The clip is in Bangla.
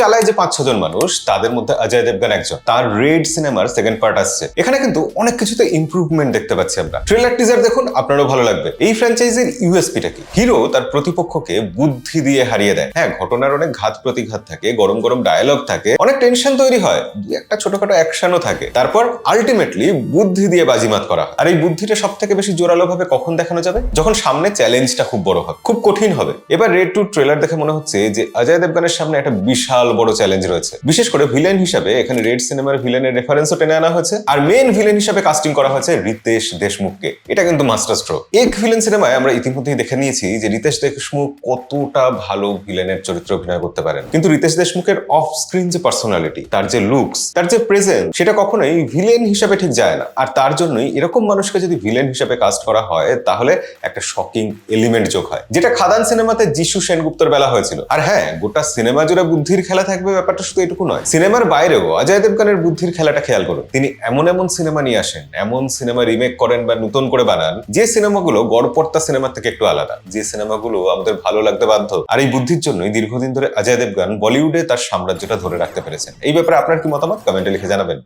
চালায় যে পাঁচ, ছজন মানুষ, তাদের মধ্যে অজয় দেবগান একজন। তার রেড সিনেমার সেকেন্ড পার্ট আসছে। এখানে কিন্তু অনেক কিছুতে ইমপ্রুভমেন্ট দেখতে পাচ্ছি আমরা। ট্রেলার টিজার দেখুন, আপনারও ভালো লাগবে। এই ফ্র্যাঞ্চাইজির ইউএসপিটা কি? হিরো তার প্রতিপক্ষকে বুদ্ধি দিয়ে হারিয়ে দেয়। হ্যাঁ ঘটনার অনেক ঘাত প্রতিঘাত থাকে, গরম গরম ডায়ালগ থাকে, অনেক টেনশন তৈরি হয়। একটা ছোটখাটো অ্যাকশনও থাকে। তারপর আলটিমেটলি বুদ্ধি দিয়ে বাজিমাত করা আর এই বুদ্ধিটা সব থেকে বেশি জোরালো ভাবে কখন দেখানো যাবে? যখন সামনে চ্যালেঞ্জটা খুব বড় হবে খুব কঠিন হবে। এবার রেড টু ট্রেলার দেখে মনে হচ্ছে যে অজয় দেবগানের সামনে একটা বিশাল বড় চ্যালেঞ্জ রয়েছে। বিশেষ করে ভিলেন হিসাবে এখানে রেড সিনেমার ভিলেনের রেফারেন্সও টেনে আনা হয়েছে। আর মেন ভিলেন হিসাবে কাস্টিং করা হয়েছে রিতেশ দেশমুখকে। এটা কিন্তু মাস্টার স্ট্রোক এক ভিলেন সিনেমায় আমরা ইতিমধ্যেই দেখে নিয়েছি যে রিতেশ দেশমুখ কতটা ভালো ভিলেনের চরিত্র অভিনয় করতে পারেন। কিন্তু রিতেশ দেশমুখের অফ স্ক্রিন যে পার্সোনালিটি তার যে লুকস তার যে প্রেজেন্স সেটা কখনোই ভিলেন হিসাবে ঠিক যায় না। আর তার জন্যই এরকম মানুষকে যদি ভিলেন হিসাবে কাস্ট করা হয়, তাহলে একটা শকিং এলিমেন্ট যোগ হয়। যেটা খাদান সিনেমাতে যিশু সেনগুপ্তর বেলা হয়েছিল। আর হ্যাঁ গোটা সিনেমা জুড়ে বুদ্ধির খেলা থাকবে, ব্যাপারটা শুধু এটুকু নয়। সিনেমার বাইরেও অজয় দেবগানের বুদ্ধির খেলাটা খেয়াল করুন। তিনি এমন এমন সিনেমা নিয়ে আসেন, এমন সিনেমা রিমেক করেন বা নতুন করে বানান, যে সিনেমাগুলো গড়পর্তা সিনেমার থেকে একটু আলাদা। যে সিনেমাগুলো আমাদের ভালো লাগতে বাধ্য, আর এই বুদ্ধির জন্যই দীর্ঘদিন ধরে অজয় দেবগান বলিউডে তার সাম্রাজ্যটা ধরে রাখতে পেরেছেন। এই ব্যাপারে আপনার কি মতামত? কমেন্টে লিখে জানাবেন।